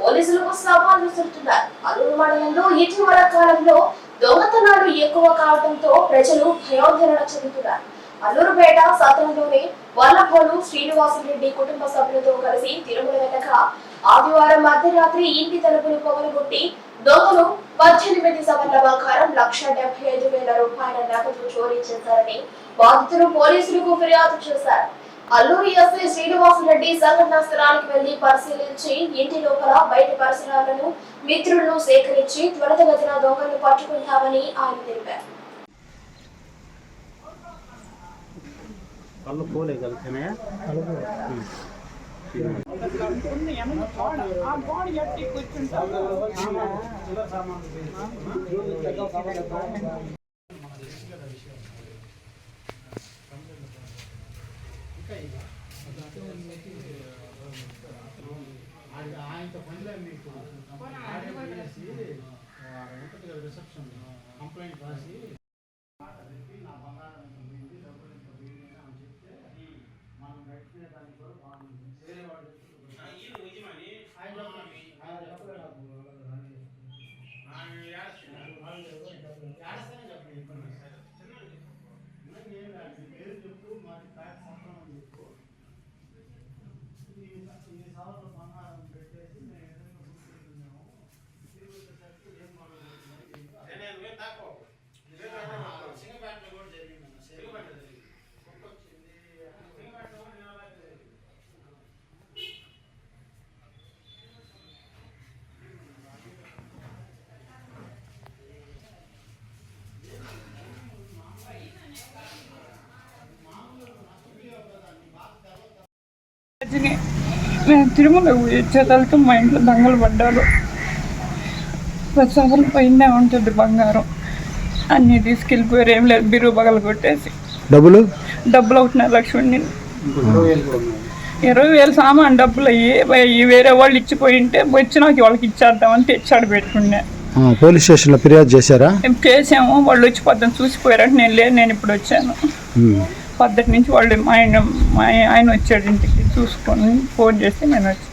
పోలీసులకు సవాల్ విసురుతున్నారు. అల్లూరు మండలంలో ఇటీవల కాలంలో దొంగతనాలు ఎక్కువ కావడంతో ప్రజలు భయోధరణ చెందుతున్నారు. అల్లూరుపేట సత్రంలోని వల్లభోలు శ్రీనివాసరెడ్డి కుటుంబ సభ్యులతో కలిసి తిరుమల వెనక ఆదివారం మధ్యరాత్రి ఇంటి తలుపులు పొగలగొట్టి దొంగలు పద్దెనిమిది సవర్ల బంగారం లక్ష డెబ్బై ఐదు వేల రూపాయల నగదు చోరీ చేశారని బాధితులు పోలీసులకు ఫిర్యాదు చేశారు. అల్లూరి ఎస్ఐ శ్రీనివాసరెడ్డి సంఘటనా స్థలానికి వెళ్ళి పరిశీలించి ఇంటి లోపల బయట పరిసరాలను మిత్రులను సేకరించి త్వరితగతిన దొంగలను పట్టుకుంటామని ఆయన తెలిపారు కళ్ళు పోలే కలిసినాయా కంప్లైంట్ నేను తిరుమల వచ్చేతలకి మా ఇంట్లో దొంగలు పడ్డారు. ప్రతి పైన ఉంటుంది బంగారం. అన్నీ తీసుకెళ్ళిపోయారు ఏం లేదు బిరువు బగలు కొట్టేసి. డబ్బులు? డబ్బులు ఒకటిన్నర లక్ష ఉండింది ఇరవై వేలు సామాన్ డబ్బులు అయ్యి వేరే వాళ్ళు ఇచ్చిపోయి ఉంటే వచ్చి నాకు వాళ్ళకి ఇచ్చేద్దామని తెచ్చాడు పెట్టుకున్నా ఆ, పోలీస్ స్టేషన్లో ఫిర్యాదు చేశారా? మేము చేసాము వాళ్ళు వచ్చి పొద్దున్న చూసిపోయారంటే నేను లేదు నేను ఇప్పుడు వచ్చాను. పద్ధతి నుంచి వాళ్ళు ఆయన మా ఆయన వచ్చాడు ఇంటికి చూసుకొని ఫోన్ చేస్తే నేను వచ్చాను.